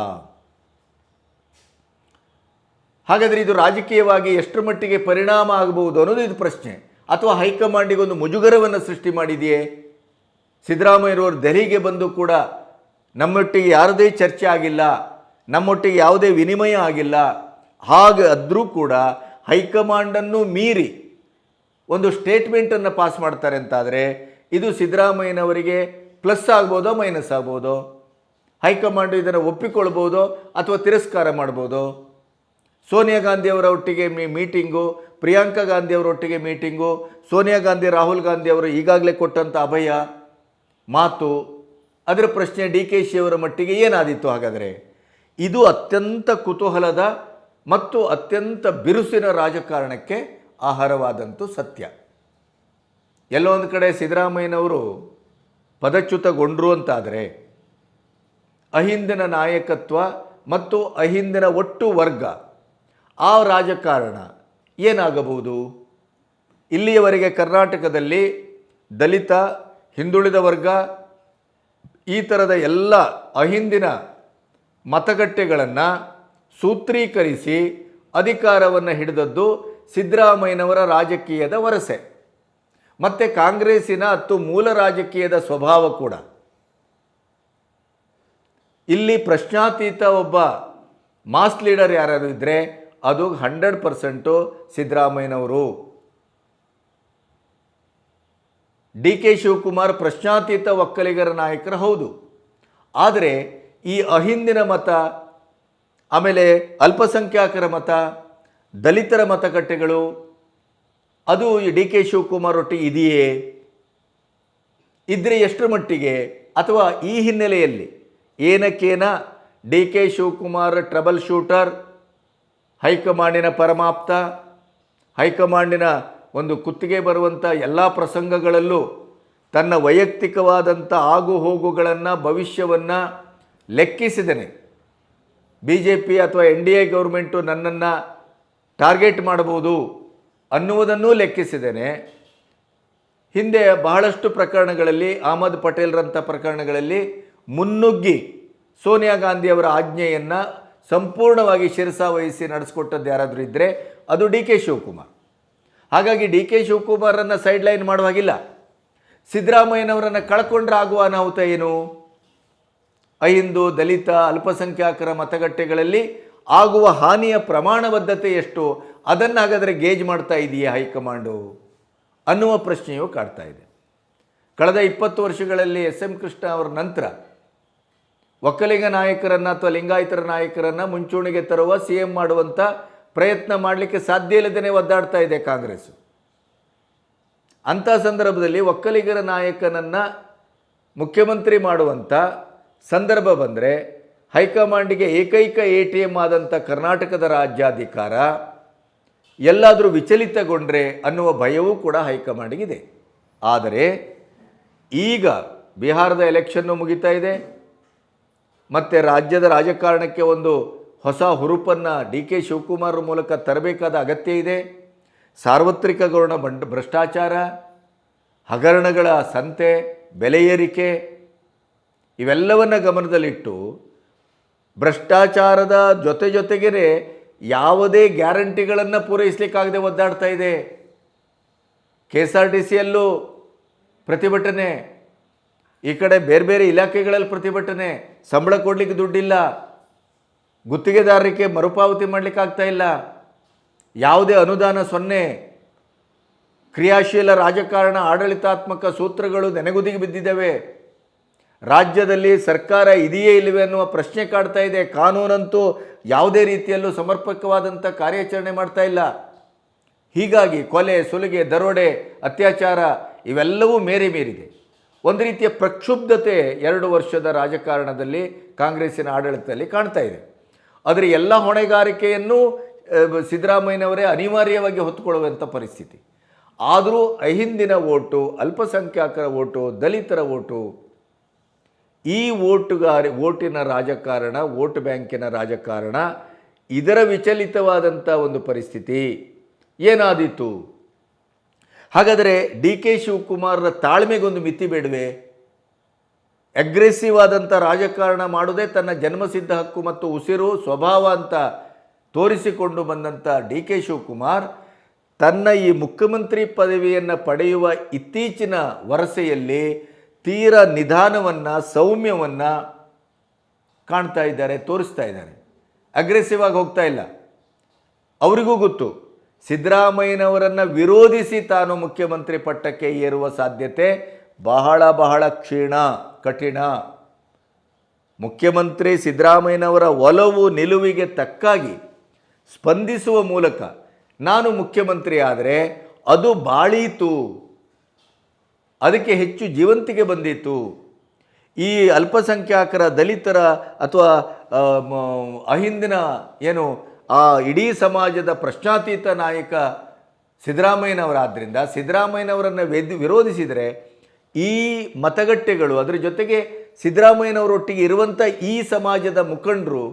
ಹಾಗಾದರೆ ಇದು ರಾಜಕೀಯವಾಗಿ ಎಷ್ಟರ ಮಟ್ಟಿಗೆ ಪರಿಣಾಮ ಆಗಬಹುದು ಅನ್ನೋದು ಇದು ಪ್ರಶ್ನೆ. ಅಥವಾ ಹೈಕಮಾಂಡಿಗೆ ಒಂದು ಮುಜುಗರವನ್ನು ಸೃಷ್ಟಿ ಮಾಡಿದೆಯೇ? ಸಿದ್ದರಾಮಯ್ಯರವರು ದೆಹಲಿಗೆ ಬಂದು ಕೂಡ ನಮ್ಮೊಟ್ಟಿಗೆ ಯಾರದೇ ಚರ್ಚೆ ಆಗಿಲ್ಲ, ನಮ್ಮೊಟ್ಟಿಗೆ ಯಾವುದೇ ವಿನಿಮಯ ಆಗಿಲ್ಲ. ಹಾಗೆ ಆದರೂ ಕೂಡ ಹೈಕಮಾಂಡನ್ನು ಮೀರಿ ಒಂದು ಸ್ಟೇಟ್ಮೆಂಟನ್ನು ಪಾಸ್ ಮಾಡ್ತಾರೆ ಅಂತಾದರೆ ಇದು ಸಿದ್ದರಾಮಯ್ಯನವರಿಗೆ ಪ್ಲಸ್ ಆಗ್ಬೋದೋ ಮೈನಸ್ ಆಗ್ಬೋದೋ? ಹೈಕಮಾಂಡ್ ಇದನ್ನು ಒಪ್ಪಿಕೊಳ್ಬೋದು ಅಥವಾ ತಿರಸ್ಕಾರ ಮಾಡ್ಬೋದು? ಸೋನಿಯಾ ಗಾಂಧಿಯವರ ಒಟ್ಟಿಗೆ ಮೀ ಮೀಟಿಂಗು, ಪ್ರಿಯಾಂಕಾ ಗಾಂಧಿಯವರೊಟ್ಟಿಗೆ ಮೀಟಿಂಗು, ಸೋನಿಯಾ ಗಾಂಧಿ, ರಾಹುಲ್ ಗಾಂಧಿ ಅವರು ಈಗಾಗಲೇ ಕೊಟ್ಟಂಥ ಅಭಯ, ಮಾತು, ಅದರ ಪ್ರಶ್ನೆ ಡಿ ಕೆ ಶಿಯವರ ಮಟ್ಟಿಗೆ ಏನಾದಿತ್ತು ಹಾಗಾದರೆ? ಇದು ಅತ್ಯಂತ ಕುತೂಹಲದ ಮತ್ತು ಅತ್ಯಂತ ಬಿರುಸಿನ ರಾಜಕಾರಣಕ್ಕೆ ಆಹಾರವಾದಂತೂ ಸತ್ಯ. ಎಲ್ಲೋ ಒಂದು ಕಡೆ ಸಿದ್ದರಾಮಯ್ಯನವರು ಪದಚ್ಯುತಗೊಂಡರು ಅಂತಾದರೆ ಅಹಿಂದಿನ ನಾಯಕತ್ವ ಮತ್ತು ಅಹಿಂದಿನ ಒಟ್ಟು ವರ್ಗ. ಆ ರಾಜಕಾರಣ ಏನಾಗಬಹುದು? ಇಲ್ಲಿಯವರೆಗೆ ಕರ್ನಾಟಕದಲ್ಲಿ ದಲಿತ, ಹಿಂದುಳಿದ ವರ್ಗ, ಈ ಥರದ ಎಲ್ಲ ಅಹಿಂದಿನ ಮತಗಟ್ಟೆಗಳನ್ನು ಸೂತ್ರೀಕರಿಸಿ ಅಧಿಕಾರವನ್ನು ಹಿಡಿದದ್ದು ಸಿದ್ದರಾಮಯ್ಯನವರ ರಾಜಕೀಯದ ವರಸೆ. ಮತ್ತು ಕಾಂಗ್ರೆಸ್ಸಿನ ಅತ್ತು ಮೂಲ ರಾಜಕೀಯದ ಸ್ವಭಾವ ಕೂಡ. ಇಲ್ಲಿ ಪ್ರಶ್ನಾತೀತ ಒಬ್ಬ ಮಾಸ್ ಲೀಡರ್ ಯಾರು ಇದ್ದರೆ ಅದು ಹಂಡ್ರೆಡ್ ಪರ್ಸೆಂಟು ಸಿದ್ದರಾಮಯ್ಯನವರು. ಡಿ ಕೆ ಶಿವಕುಮಾರ್ ಪ್ರಶ್ನಾತೀತ ಒಕ್ಕಲಿಗರ ನಾಯಕರು ಹೌದು. ಆದರೆ ಈ ಅಹಿಂದಿನ ಮತ, ಆಮೇಲೆ ಅಲ್ಪಸಂಖ್ಯಾತರ ಮತ, ದಲಿತರ ಮತಗಟ್ಟೆಗಳು, ಅದು ಡಿ ಕೆ ಶಿವಕುಮಾರ್ ಒಟ್ಟಿಗೆ ಇದೆಯೇ? ಇದ್ರೆ ಎಷ್ಟರ ಮಟ್ಟಿಗೆ? ಅಥವಾ ಈ ಹಿನ್ನೆಲೆಯಲ್ಲಿ? ಏನಕ್ಕೇನ D K Shivakumar trouble shooter, ಹೈಕಮಾಂಡಿನ ಪರಮಾಪ್ತ, ಹೈಕಮಾಂಡಿನ ಒಂದು ಕುತ್ತಿಗೆ ಬರುವಂಥ ಎಲ್ಲ ಪ್ರಸಂಗಗಳಲ್ಲೂ ತನ್ನ ವೈಯಕ್ತಿಕವಾದಂಥ ಆಗು ಹೋಗುಗಳನ್ನು, ಭವಿಷ್ಯವನ್ನು ಲೆಕ್ಕಿಸಿದನೆ. ಬಿ ಜೆ ಪಿ ಅಥವಾ ಎನ್ ಡಿ ಎ ಗೌರ್ಮೆಂಟು ನನ್ನನ್ನು ಟಾರ್ಗೆಟ್ ಮಾಡಬಹುದು ಅನ್ನುವುದನ್ನೂ ಲೆಕ್ಕಿಸಿದ್ದೇನೆ ಹಿಂದೆ ಬಹಳಷ್ಟು ಪ್ರಕರಣಗಳಲ್ಲಿ, ಅಹಮದ್ ಪಟೇಲ್ರಂಥ ಪ್ರಕರಣಗಳಲ್ಲಿ ಮುನ್ನುಗ್ಗಿ ಸೋನಿಯಾ ಗಾಂಧಿಯವರ ಆಜ್ಞೆಯನ್ನು ಸಂಪೂರ್ಣವಾಗಿ ಶಿರಸಾವಹಿಸಿ ನಡೆಸ್ಕೊಟ್ಟದ್ದು ಯಾರಾದರೂ ಇದ್ದರೆ ಅದು ಡಿ ಕೆ ಶಿವಕುಮಾರ್. ಹಾಗಾಗಿ ಡಿ ಕೆ ಶಿವಕುಮಾರನ್ನು ಸೈಡ್ ಲೈನ್ ಮಾಡುವಾಗಿಲ್ಲ. ಸಿದ್ದರಾಮಯ್ಯನವರನ್ನು ಕಳ್ಕೊಂಡ್ರೆ ಆಗುವ ಅನಾಹುತ ಏನು? ಅಹಿಂದು, ದಲಿತ ಅಲ್ಪಸಂಖ್ಯಾತರ ಮತಗಟ್ಟೆಗಳಲ್ಲಿ ಆಗುವ ಹಾನಿಯ ಪ್ರಮಾಣಬದ್ಧತೆ ಎಷ್ಟು? ಅದನ್ನು ಹಾಗಾದರೆ ಗೇಜ್ ಮಾಡ್ತಾ ಇದೆಯೇ ಹೈಕಮಾಂಡು? ಅನ್ನುವ ಪ್ರಶ್ನೆಯು ಕಾಡ್ತಾ ಇದೆ. ಕಳೆದ ಇಪ್ಪತ್ತು ವರ್ಷಗಳಲ್ಲಿ ಎಸ್ ಎಂ ಕೃಷ್ಣ ಅವರ ನಂತರ ಒಕ್ಕಲಿಗ ನಾಯಕರನ್ನು ಅಥವಾ ಲಿಂಗಾಯತರ ನಾಯಕರನ್ನು ಮುಂಚೂಣಿಗೆ ತರುವ ಸಿ ಎಂ ಮಾಡುವಂಥ ಪ್ರಯತ್ನ ಮಾಡಲಿಕ್ಕೆ ಸಾಧ್ಯ ಇಲ್ಲದೇ ಒದ್ದಾಡ್ತಾ ಇದೆ ಕಾಂಗ್ರೆಸ್. ಅಂಥ ಸಂದರ್ಭದಲ್ಲಿ ಒಕ್ಕಲಿಗರ ನಾಯಕನನ್ನು ಮುಖ್ಯಮಂತ್ರಿ ಮಾಡುವಂಥ ಸಂದರ್ಭ ಬಂದರೆ ಹೈಕಮಾಂಡಿಗೆ ಏಕೈಕ ಎ ಟಿ ಎಂ ಆದಂಥ ಕರ್ನಾಟಕದ ರಾಜ್ಯಾಧಿಕಾರ ಎಲ್ಲಾದರೂ ವಿಚಲಿತಗೊಂಡ್ರೆ ಅನ್ನುವ ಭಯವೂ ಕೂಡ ಹೈಕಮಾಂಡಿಗಿದೆ ಆದರೆ ಈಗ ಬಿಹಾರದ ಎಲೆಕ್ಷನ್ನು ಮುಗಿತಾ ಇದೆ. ಮತ್ತು ರಾಜ್ಯದ ರಾಜಕಾರಣಕ್ಕೆ ಒಂದು ಹೊಸ ಹುರುಪನ್ನು ಡಿ ಕೆ ಶಿವಕುಮಾರ್ ಮೂಲಕ ತರಬೇಕಾದ ಅಗತ್ಯ ಇದೆ. ಸಾರ್ವತ್ರಿಕ ಗೌರಣ ಬಂಡ್, ಭ್ರಷ್ಟಾಚಾರ, ಹಗರಣಗಳ ಸಂತೆ, ಬೆಲೆ ಏರಿಕೆ ಇವೆಲ್ಲವನ್ನು ಗಮನದಲ್ಲಿಟ್ಟು ಭ್ರಷ್ಟಾಚಾರದ ಜೊತೆ ಜೊತೆಗೇ ಯಾವುದೇ ಗ್ಯಾರಂಟಿಗಳನ್ನು ಪೂರೈಸಲಿಕ್ಕಾಗದೆ ಒದ್ದಾಡ್ತಾ ಇದೆ. ಕೆ ಎಸ್ ಆರ್ ಟಿ ಸಿಯಲ್ಲೂ ಪ್ರತಿಭಟನೆ, ಈ ಕಡೆ ಬೇರೆ ಬೇರೆ ಇಲಾಖೆಗಳಲ್ಲಿ ಪ್ರತಿಭಟನೆ ಸಂಬಳ ಕೊಡಲಿಕ್ಕೆ ದುಡ್ಡಿಲ್ಲ. ಗುತ್ತಿಗೆದಾರರಿಗೆ ಮರುಪಾವತಿ ಮಾಡಲಿಕ್ಕಾಗ್ತಾ ಇಲ್ಲ. ಯಾವುದೇ ಅನುದಾನ ಸೊನ್ನೆ. ಕ್ರಿಯಾಶೀಲ ರಾಜಕಾರಣ ಆಡಳಿತಾತ್ಮಕ ಸೂತ್ರಗಳು ನೆನೆಗುದಿಗೆ ಬಿದ್ದಿದ್ದಾವೆ. ರಾಜ್ಯದಲ್ಲಿ ಸರ್ಕಾರ ಇದೆಯೇ ಇಲ್ಲವೇ ಅನ್ನುವ ಪ್ರಶ್ನೆ ಕಾಡ್ತಾ ಇದೆ. ಕಾನೂನಂತೂ ಯಾವುದೇ ರೀತಿಯಲ್ಲೂ ಸಮರ್ಪಕವಾದಂಥ ಕಾರ್ಯಾಚರಣೆ ಮಾಡ್ತಾ ಇಲ್ಲ. ಹೀಗಾಗಿ ಕೊಲೆ, ಸುಲಿಗೆ, ದರೋಡೆ, ಅತ್ಯಾಚಾರ ಇವೆಲ್ಲವೂ ಮೇರೆ ಮೀರಿದೆ. ಒಂದು ರೀತಿಯ ಪ್ರಕ್ಷುಬ್ಧತೆ ಎರಡು ವರ್ಷದ ರಾಜಕಾರಣದಲ್ಲಿ ಕಾಂಗ್ರೆಸ್ಸಿನ ಆಡಳಿತದಲ್ಲಿ ಕಾಣ್ತಾ ಇದೆ. ಆದರೆ ಎಲ್ಲ ಹೊಣೆಗಾರಿಕೆಯನ್ನು ಸಿದ್ದರಾಮಯ್ಯನವರೇ ಅನಿವಾರ್ಯವಾಗಿ ಹೊತ್ತುಕೊಳ್ಳುವಂಥ ಪರಿಸ್ಥಿತಿ. ಆದರೂ ಅಹಿಂದಿನ ಓಟು, ಅಲ್ಪಸಂಖ್ಯಾತರ ಓಟು, ದಲಿತರ ಓಟು, ಈ ಓಟುಗಾರ, ಓಟಿನ ರಾಜಕಾರಣ ವೋಟ್ ಬ್ಯಾಂಕಿನ ರಾಜಕಾರಣ, ಇದರ ವಿಚಲಿತವಾದಂಥ ಒಂದು ಪರಿಸ್ಥಿತಿ ಏನಾದೀತು? ಹಾಗಾದರೆ ಡಿ ಕೆ ಶಿವಕುಮಾರ್ರ ತಾಳ್ಮೆಗೊಂದು ಮಿತಿ ಬೇಡವೆ? ಅಗ್ರೆಸಿವ್ ಆದಂಥ ರಾಜಕಾರಣ ಮಾಡೋದೇ ತನ್ನ ಜನ್ಮಸಿದ್ಧ ಹಕ್ಕು ಮತ್ತು ಉಸಿರು, ಸ್ವಭಾವ ಅಂತ ತೋರಿಸಿಕೊಂಡು ಬಂದಂಥ ಡಿ ಕೆ ಶಿವಕುಮಾರ್ ತನ್ನ ಈ ಮುಖ್ಯಮಂತ್ರಿ ಪದವಿಯನ್ನು ಪಡೆಯುವ ಇತ್ತೀಚಿನ ವರಸೆಯಲ್ಲಿ ತೀರ ನಿಧಾನವನ್ನು, ಸೌಮ್ಯವನ್ನು ಕಾಣ್ತಾ ಇದ್ದಾರೆ, ತೋರಿಸ್ತಾ ಇದ್ದಾರೆ. ಅಗ್ರೆಸಿವ್ ಆಗಿ ಹೋಗ್ತಾ ಇಲ್ಲ. ಅವರಿಗೂ ಗೊತ್ತು. ಸಿದ್ದರಾಮಯ್ಯನವರನ್ನು ವಿರೋಧಿಸಿ ತಾನು ಮುಖ್ಯಮಂತ್ರಿ ಪಟ್ಟಕ್ಕೆ ಏರುವ ಸಾಧ್ಯತೆ ಬಹಳ ಬಹಳ ಕ್ಷೀಣ, ಕಠಿಣ. ಮುಖ್ಯಮಂತ್ರಿ ಸಿದ್ದರಾಮಯ್ಯನವರ ಒಲವು ನಿಲುವಿಗೆ ತಕ್ಕಾಗಿ ಸ್ಪಂದಿಸುವ ಮೂಲಕ ನಾನು ಮುಖ್ಯಮಂತ್ರಿ ಆದರೆ ಅದು ಬಾಳೀತು. ಅದಕ್ಕೆ ಹೆಚ್ಚು ಜೀವಂತಿಗೆ ಬಂದಿತ್ತು. ಈ ಅಲ್ಪಸಂಖ್ಯಾತರ ದಲಿತರ ಅಥವಾ ಅಹಿಂದಿನ ಏನು ಆ ಇಡೀ ಸಮಾಜದ ಪ್ರಶ್ನಾತೀತ ನಾಯಕ ಸಿದ್ದರಾಮಯ್ಯನವರಾದ್ದರಿಂದ ಸಿದ್ದರಾಮಯ್ಯನವರನ್ನು ವೆದ್ ವಿರೋಧಿಸಿದರೆ ಈ ಮತಗಟ್ಟೆಗಳು, ಅದರ ಜೊತೆಗೆ ಸಿದ್ದರಾಮಯ್ಯನವರೊಟ್ಟಿಗೆ ಇರುವಂಥ ಈ ಸಮಾಜದ ಮುಖಂಡರು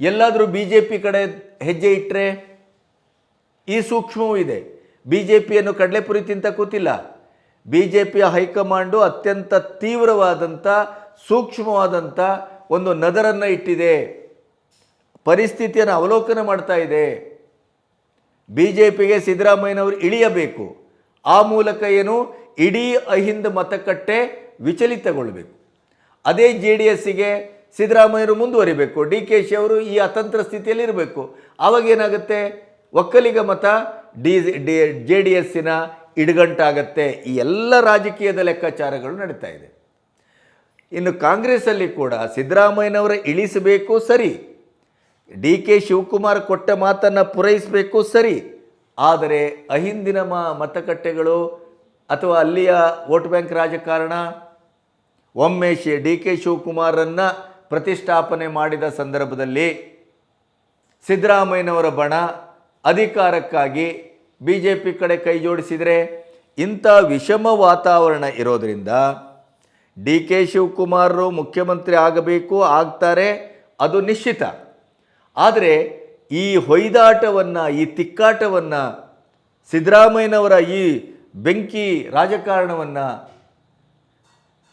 ಎಲ್ಲಾದರೂ ಬಿ ಜೆ ಪಿ ಕಡೆ ಹೆಜ್ಜೆ ಇಟ್ಟರೆ ಈ ಸೂಕ್ಷ್ಮವೂ ಇದೆ. ಬಿ ಜೆ ಪಿಯನ್ನು ಕಡಲೆಪುರಿ ತಿಂತ ಕೂತಿಲ್ಲ. ಬಿ ಜೆ ಪಿಯ ಹೈಕಮಾಂಡು ಅತ್ಯಂತ ತೀವ್ರವಾದಂಥ ಸೂಕ್ಷ್ಮವಾದಂಥ ಒಂದು ನದರನ್ನು ಇಟ್ಟಿದೆ. ಪರಿಸ್ಥಿತಿಯನ್ನು ಅವಲೋಕನ ಮಾಡ್ತಾ ಇದೆ. ಬಿ ಜೆ ಪಿಗೆ ಸಿದ್ದರಾಮಯ್ಯನವರು ಇಳಿಯಬೇಕು. ಆ ಮೂಲಕ ಏನು? ಇಡೀ ಅಹಿಂದ ಮತಕಟ್ಟೆ ವಿಚಲಿತಗೊಳ್ಳಬೇಕು ಅದೇ ಜೆ ಡಿ ಎಸ್ಸಿಗೆ ಸಿದ್ದರಾಮಯ್ಯರು ಮುಂದುವರಿಬೇಕು. ಡಿ ಕೆ ಶಿ ಅವರು ಈ ಅತಂತ್ರ ಸ್ಥಿತಿಯಲ್ಲಿ ಇರಬೇಕು ಆವಾಗ ಏನಾಗುತ್ತೆ? ಒಕ್ಕಲಿಗ ಮತ ಡಿ ಡಿ ಜೆ ಡಿ ಎಸ್ಸಿನ ಇಡುಗಂಟಾಗತ್ತೆ. ಈ ಎಲ್ಲ ರಾಜಕೀಯದ ಲೆಕ್ಕಾಚಾರಗಳು ನಡೀತಾ ಇದೆ. ಇನ್ನು ಕಾಂಗ್ರೆಸ್ಸಲ್ಲಿ ಕೂಡ ಸಿದ್ದರಾಮಯ್ಯನವರ ಇಳಿಸಬೇಕು ಸರಿ. ಡಿ ಕೆ ಶಿವಕುಮಾರ್ ಕೊಟ್ಟ ಮಾತನ್ನು ಪೂರೈಸಬೇಕು ಸರಿ. ಆದರೆ ಅಹಿಂದಿನ ಮ ಮತಗಟ್ಟೆಗಳು ಅಥವಾ ಅಲ್ಲಿಯ ವೋಟ್ ಬ್ಯಾಂಕ್ ರಾಜಕಾರಣ ಒಮ್ಮೆ ಶಿ ಡಿ ಕೆ ಶಿವಕುಮಾರನ್ನು ಪ್ರತಿಷ್ಠಾಪನೆ ಮಾಡಿದ ಸಂದರ್ಭದಲ್ಲಿ ಸಿದ್ದರಾಮಯ್ಯನವರ ಬಣ ಅಧಿಕಾರಕ್ಕಾಗಿ ಬಿ ಜೆ ಪಿ ಕಡೆ ಕೈ ಜೋಡಿಸಿದರೆ ಇಂಥ ವಿಷಮ ವಾತಾವರಣ ಇರೋದರಿಂದ ಡಿ ಕೆ ಶಿವಕುಮಾರರು ಮುಖ್ಯಮಂತ್ರಿ ಆಗಬೇಕು, ಆಗ್ತಾರೆ, ಅದು ನಿಶ್ಚಿತ. ಆದರೆ ಈ ಹೊಯ್ದಾಟವನ್ನು, ಈ ತಿಕ್ಕಾಟವನ್ನು, ಸಿದ್ದರಾಮಯ್ಯನವರ ಈ ಬೆಂಕಿ ರಾಜಕಾರಣವನ್ನು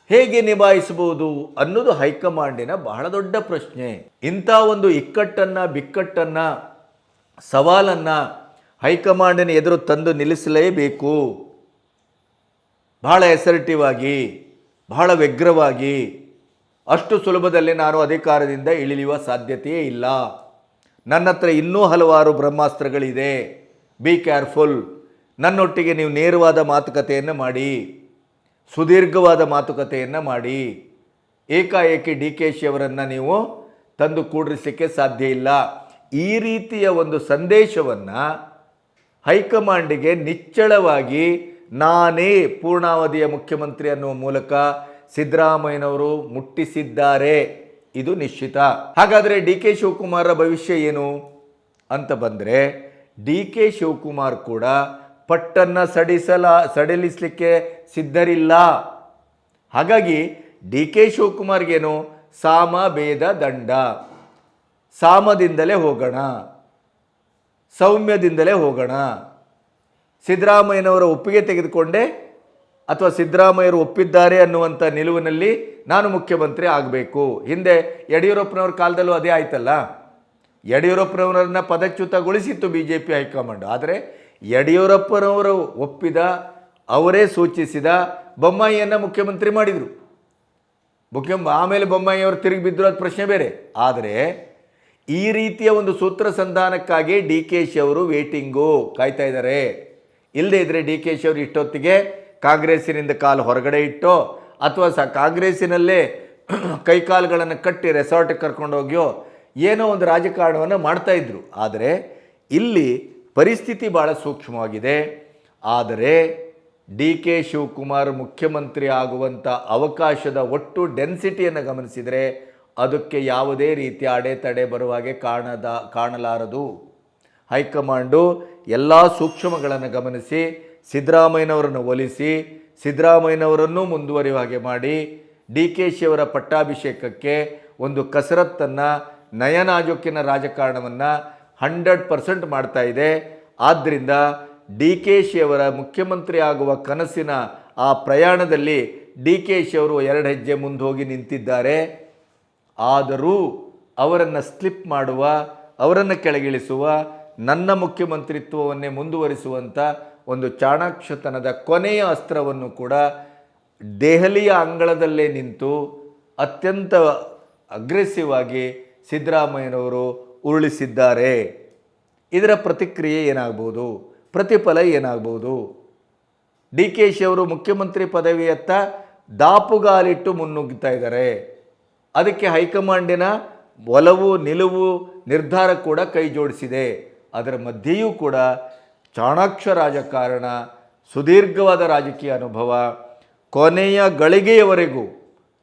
ಹೇಗೆ ನಿಭಾಯಿಸಬಹುದು ಅನ್ನೋದು ಹೈಕಮಾಂಡಿನ ಬಹಳ ದೊಡ್ಡ ಪ್ರಶ್ನೆ. ಇಂಥ ಒಂದು ಇಕ್ಕಟ್ಟನ್ನು, ಬಿಕ್ಕಟ್ಟನ್ನು, ಸವಾಲನ್ನು ಹೈಕಮಾಂಡಿನ ಎದುರು ತಂದು ನಿಲ್ಲಿಸಲೇಬೇಕು. ಬಹಳ ಎಸರ್ಟಿವಾಗಿ ಬಹಳ ವ್ಯಗ್ರವಾಗಿ, ಅಷ್ಟು ಸುಲಭದಲ್ಲಿ ನಾನು ಅಧಿಕಾರದಿಂದ ಇಳಿಯುವ ಸಾಧ್ಯತೆಯೇ ಇಲ್ಲ. ನನ್ನ ಹತ್ರ ಇನ್ನೂ ಹಲವಾರು ಬ್ರಹ್ಮಾಸ್ತ್ರಗಳಿದೆ. ಬಿ ಕೇರ್ಫುಲ್ ನನ್ನೊಟ್ಟಿಗೆ ನೀವು ನೇರವಾದ ಮಾತುಕತೆಯನ್ನು ಮಾಡಿ. ಸುದೀರ್ಘವಾದ ಮಾತುಕತೆಯನ್ನು ಮಾಡಿ. ಏಕಾಏಕಿ ಡಿ ಕೆ ಶಿ ಅವರನ್ನು ನೀವು ತಂದು ಕೂಡಿಸಲಿಕ್ಕೆ ಸಾಧ್ಯ ಇಲ್ಲ. ಈ ರೀತಿಯ ಒಂದು ಸಂದೇಶವನ್ನು ಹೈಕಮಾಂಡಿಗೆ ನಿಚ್ಚಳವಾಗಿ ನಾನೇ ಪೂರ್ಣಾವಧಿಯ ಮುಖ್ಯಮಂತ್ರಿ ಅನ್ನುವ ಮೂಲಕ ಸಿದ್ದರಾಮಯ್ಯನವರು ಮುಟ್ಟಿಸಿದ್ದಾರೆ. ಇದು ನಿಶ್ಚಿತ. ಹಾಗಾದರೆ ಡಿ ಕೆ ಶಿವಕುಮಾರ ಭವಿಷ್ಯ ಏನು? ಅಂತ ಬಂದರೆ, ಡಿ ಕೆ ಶಿವಕುಮಾರ್ ಕೂಡ ಪಟ್ಟನ್ನು ಸಡಿಸಲ, ಸಡಿಲಿಸಲಿಕ್ಕೆ ಸಿದ್ಧರಿಲ್ಲ. ಹಾಗಾಗಿ ಡಿ ಕೆ ಶಿವಕುಮಾರ್ಗೇನು? ಸಾಮ ಭೇದ ದಂಡ. ಸಾಮದಿಂದಲೇ ಹೋಗೋಣ. ಸೌಮ್ಯದಿಂದಲೇ ಹೋಗೋಣ. ಸಿದ್ದರಾಮಯ್ಯನವರ ಒಪ್ಪಿಗೆ ತೆಗೆದುಕೊಂಡೆ ಅಥವಾ ಸಿದ್ದರಾಮಯ್ಯರು ಒಪ್ಪಿದ್ದಾರೆ ಅನ್ನುವಂಥ ನಿಲುವಿನಲ್ಲಿ ನಾನು ಮುಖ್ಯಮಂತ್ರಿ ಆಗಬೇಕು. ಹಿಂದೆ ಯಡಿಯೂರಪ್ಪನವ್ರ ಕಾಲದಲ್ಲೂ ಅದೇ ಆಯ್ತಲ್ಲ? ಯಡಿಯೂರಪ್ಪನವರನ್ನ ಪದಚ್ಯುತಗೊಳಿಸಿತ್ತು B J P high command. ಆದರೆ ಯಡಿಯೂರಪ್ಪನವರು ಒಪ್ಪಿದ, ಅವರೇ ಸೂಚಿಸಿದ ಬೊಮ್ಮಾಯಿಯನ್ನು ಮುಖ್ಯಮಂತ್ರಿ ಮಾಡಿದರು. ಮುಖ್ಯ, ಆಮೇಲೆ ಬೊಮ್ಮಾಯಿಯವರು ತಿರುಗಿ ಬಿದ್ದರು ಅದು ಪ್ರಶ್ನೆ ಬೇರೆ. ಆದರೆ ಈ ರೀತಿಯ ಒಂದು ಸೂತ್ರ ಸಂಧಾನಕ್ಕಾಗಿ ಡಿ ಕೆ ಶಿ ಅವರು ವೇಟಿಂಗು ಕಾಯ್ತಾ ಇದ್ದಾರೆ. ಇಲ್ಲದೇ ಇದ್ದರೆ ಡಿ ಕೆ ಶಿ ಅವರು ಇಷ್ಟೊತ್ತಿಗೆ ಕಾಂಗ್ರೆಸ್ಸಿನಿಂದ ಕಾಲು ಹೊರಗಡೆ ಇಟ್ಟೋ, ಅಥವಾ ಸ ಕಾಂಗ್ರೆಸ್ಸಿನಲ್ಲೇ ಕೈಕಾಲುಗಳನ್ನು ಕಟ್ಟಿ ರೆಸಾರ್ಟಿಗೆ ಕರ್ಕೊಂಡು ಹೋಗ್ಯೋ, ಏನೋ ಒಂದು ರಾಜಕಾರಣವನ್ನು ಮಾಡ್ತಾಯಿದ್ರು ಆದರೆ ಇಲ್ಲಿ ಪರಿಸ್ಥಿತಿ ಭಾಳ ಸೂಕ್ಷ್ಮವಾಗಿದೆ. ಆದರೆ ಡಿ ಕೆ ಶಿವಕುಮಾರ್ ಮುಖ್ಯಮಂತ್ರಿ ಆಗುವಂಥ ಅವಕಾಶದ ಒಟ್ಟು ಡೆನ್ಸಿಟಿಯನ್ನು ಗಮನಿಸಿದರೆ ಅದಕ್ಕೆ ಯಾವುದೇ ರೀತಿಯ ಅಡೆತಡೆ ಬರುವ ಹಾಗೆ ಕಾಣದ, ಕಾಣಲಾರದು. ಹೈಕಮಾಂಡು ಎಲ್ಲ ಸೂಕ್ಷ್ಮಗಳನ್ನು ಗಮನಿಸಿ ಸಿದ್ದರಾಮಯ್ಯನವರನ್ನು ಒಲಿಸಿ, ಸಿದ್ದರಾಮಯ್ಯನವರನ್ನು ಮುಂದುವರಿಯುವ ಹಾಗೆ ಮಾಡಿ ಡಿ ಕೆ ಶಿಯವರ ಪಟ್ಟಾಭಿಷೇಕಕ್ಕೆ ಒಂದು ಕಸರತ್ತನ್ನು ನಯನಾಜೂಕಿನ ರಾಜಕಾರಣವನ್ನು ಹಂಡ್ರೆಡ್ ಪರ್ಸೆಂಟ್ ಮಾಡ್ತಾ ಇದೆ. ಆದ್ದರಿಂದ ಡಿ ಕೆ ಶಿಯವರ ಮುಖ್ಯಮಂತ್ರಿ ಆಗುವ ಕನಸಿನ ಆ ಪ್ರಯಾಣದಲ್ಲಿ ಡಿ ಕೆ ಶಿಯವರು ಎರಡು ಹೆಜ್ಜೆ ಮುಂದೆ ಹೋಗಿ ನಿಂತಿದ್ದಾರೆ. ಆದರೂ ಅವರನ್ನು ಸ್ಲಿಪ್ ಮಾಡುವ, ಅವರನ್ನು ಕೆಳಗಿಳಿಸುವ, ನನ್ನ ಮುಖ್ಯಮಂತ್ರಿತ್ವವನ್ನೇ ಮುಂದುವರಿಸುವಂಥ ಒಂದು ಚಾಣಾಕ್ಷತನದ ಕೊನೆಯ ಅಸ್ತ್ರವನ್ನು ಕೂಡ ದೆಹಲಿಯ ಅಂಗಳದಲ್ಲೇ ನಿಂತು ಅತ್ಯಂತ ಅಗ್ರೆಸಿವ್ ಆಗಿ ಸಿದ್ದರಾಮಯ್ಯನವರು ಉರುಳಿಸಿದ್ದಾರೆ. ಇದರ ಪ್ರತಿಕ್ರಿಯೆ ಏನಾಗ್ಬೋದು? ಪ್ರತಿಫಲ ಏನಾಗ್ಬೋದು? ಡಿ ಕೆ ಶಿ ಅವರು ಮುಖ್ಯಮಂತ್ರಿ ಪದವಿಯತ್ತ ದಾಪುಗಾಲಿಟ್ಟು ಮುನ್ನುಗ್ಗುತ್ತಾ ಇದ್ದಾರೆ. ಅದಕ್ಕೆ ಹೈಕಮಾಂಡಿನ ಒಲವು, ನಿಲುವು, ನಿರ್ಧಾರ ಕೂಡ ಕೈ ಜೋಡಿಸಿದೆ ಅದರ ಮಧ್ಯೆಯೂ ಕೂಡ ಚಾಣಾಕ್ಷ ರಾಜಕಾರಣ, ಸುದೀರ್ಘವಾದ ರಾಜಕೀಯ ಅನುಭವ, ಕೊನೆಯ ಗಳಿಗೆಯವರೆಗೂ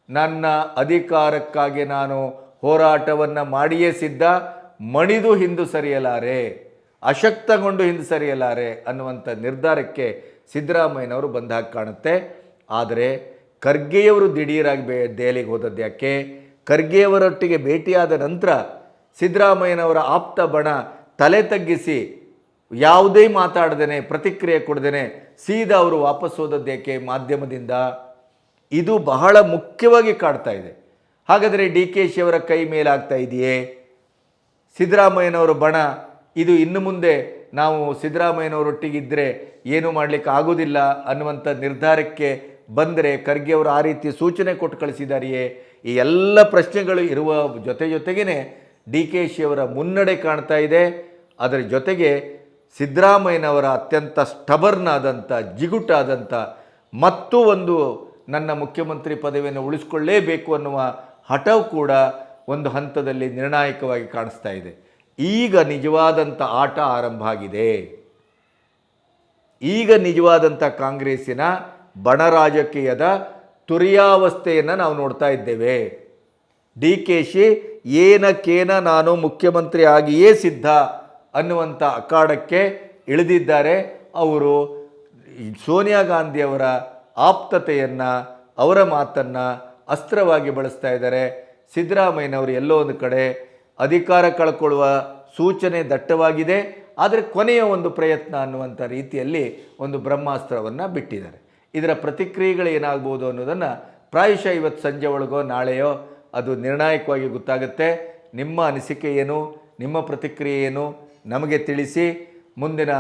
ನನ್ನ ಅಧಿಕಾರಕ್ಕಾಗಿ ನಾನು ಹೋರಾಟವನ್ನು ಮಾಡಿಯೇ ಸಿದ್ಧ, ಮಣಿದು ಹಿಂದು ಸರಿಯಲಾರೆ, ಅಶಕ್ತಗೊಂಡು ಹಿಂದೆ ಸರಿಯಲಾರೆ ಅನ್ನುವಂಥ ನಿರ್ಧಾರಕ್ಕೆ ಸಿದ್ದರಾಮಯ್ಯನವರು ಬಂದಾಗ ಕಾಣುತ್ತೆ. ಆದರೆ ಖರ್ಗೆಯವರು ದಿಢೀರಾಗಿ ಬೇ, ದೆಹಲಿಗೆ ಹೋದದ್ದು ಯಾಕೆ? ಖರ್ಗೆಯವರೊಟ್ಟಿಗೆ ಭೇಟಿಯಾದ ನಂತರ ಸಿದ್ದರಾಮಯ್ಯನವರ ಆಪ್ತ ಬಣ ತಲೆ ತಗ್ಗಿಸಿ ಯಾವುದೇ ಮಾತಾಡದೇನೆ, ಪ್ರತಿಕ್ರಿಯೆ ಕೊಡದೇನೆ ಸೀದಾ ಅವರು ವಾಪಸ್ ಹೋದದ್ದೇಕೆ ಮಾಧ್ಯಮದಿಂದ. ಇದು ಬಹಳ ಮುಖ್ಯವಾಗಿ ಕಾಡ್ತಾ ಇದೆ. ಹಾಗಾದರೆ ಡಿ ಕೆ ಶಿಯವರ ಕೈ ಮೇಲಾಗ್ತಾ ಇದೆಯೇ? ಸಿದ್ದರಾಮಯ್ಯನವರ ಬಣ. ಇದು ಇನ್ನು ಮುಂದೆ ನಾವು ಸಿದ್ದರಾಮಯ್ಯನವರೊಟ್ಟಿಗಿದ್ದರೆ ಏನೂ ಮಾಡಲಿಕ್ಕೆ ಆಗೋದಿಲ್ಲ ಅನ್ನುವಂಥ ನಿರ್ಧಾರಕ್ಕೆ ಬಂದರೆ ಖರ್ಗೆ ಅವರು ಆ ರೀತಿ ಸೂಚನೆ ಕೊಟ್ಟು ಕಳಿಸಿದಾರೆಯೇ? ಈ ಎಲ್ಲ ಪ್ರಶ್ನೆಗಳು ಇರುವ ಜೊತೆ ಜೊತೆಗೇ ಡಿ ಕೆ ಶಿಯವರ ಮುನ್ನಡೆ ಕಾಣ್ತಾ ಇದೆ. ಅದರ ಜೊತೆಗೆ ಸಿದ್ದರಾಮಯ್ಯನವರ ಅತ್ಯಂತ ಸ್ಟಬರ್ನ್ ಆದಂಥ ಜಿಗುಟಾದಂಥ, ಮತ್ತು ಒಂದು ನನ್ನ ಮುಖ್ಯಮಂತ್ರಿ ಪದವಿಯನ್ನು ಉಳಿಸ್ಕೊಳ್ಳೇಬೇಕು ಅನ್ನುವ ಹಠವು ಕೂಡ ಒಂದು ಹಂತದಲ್ಲಿ ನಿರ್ಣಾಯಕವಾಗಿ ಕಾಣಿಸ್ತಾ ಇದೆ. ಈಗ ನಿಜವಾದಂಥ ಆಟ ಆರಂಭ ಆಗಿದೆ. ಈಗ ನಿಜವಾದಂಥ ಕಾಂಗ್ರೆಸ್ಸಿನ ಬಣರಾಜಕೀಯದ ತುರಿಯಾವಸ್ಥೆಯನ್ನು ನಾವು ನೋಡ್ತಾ ಇದ್ದೇವೆ. ಡಿ ಕೆ ಶಿ ಏನಕ್ಕೇನ ನಾನು ಮುಖ್ಯಮಂತ್ರಿ ಆಗಿಯೇ ಸಿದ್ಧ. ಅನ್ನುವಂಥ ಅಖಾಡಕ್ಕೆ ಇಳಿದಿದ್ದಾರೆ. ಅವರು ಸೋನಿಯಾ ಗಾಂಧಿಯವರ ಆಪ್ತತೆಯನ್ನು, ಅವರ ಮಾತನ್ನು ಅಸ್ತ್ರವಾಗಿ ಬಳಸ್ತಾ ಇದ್ದಾರೆ. ಸಿದ್ದರಾಮಯ್ಯನವರು ಎಲ್ಲೋ ಒಂದು ಕಡೆ ಅಧಿಕಾರ ಕಳ್ಕೊಳ್ಳುವ ಸೂಚನೆ ದಟ್ಟವಾಗಿದೆ. ಆದರೆ ಕೊನೆಯ ಒಂದು ಪ್ರಯತ್ನ ಅನ್ನುವಂಥ ರೀತಿಯಲ್ಲಿ ಒಂದು ಬ್ರಹ್ಮಾಸ್ತ್ರವನ್ನು ಬಿಟ್ಟಿದ್ದಾರೆ. ಇದರ ಪ್ರತಿಕ್ರಿಯೆಗಳು ಏನಾಗ್ಬೋದು ಅನ್ನೋದನ್ನು ಪ್ರಾಯಶಃ ಇವತ್ತು ಸಂಜೆ ಒಳಗೋ ನಾಳೆಯೋ ಅದು ನಿರ್ಣಾಯಕವಾಗಿ ಗೊತ್ತಾಗುತ್ತೆ. ನಿಮ್ಮ ಅನಿಸಿಕೆ ಏನು? ನಿಮ್ಮ ಪ್ರತಿಕ್ರಿಯೆ ಏನು? ನಮಗೆ ತಿಳಿಸಿ ಮುಂದಿನ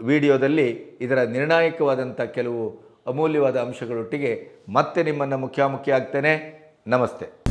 ವಿಡಿಯೋದಲ್ಲಿ ಇದರ ನಿರ್ಣಾಯಕವಾದಂಥ ಕೆಲವು ಅಮೂಲ್ಯವಾದ ಅಂಶಗಳೊಟ್ಟಿಗೆ ಮತ್ತೆ ನಿಮ್ಮನ್ನು ಮುಖ್ಯಾಮುಖಿ ಆಗ್ತೇನೆ ನಮಸ್ತೆ.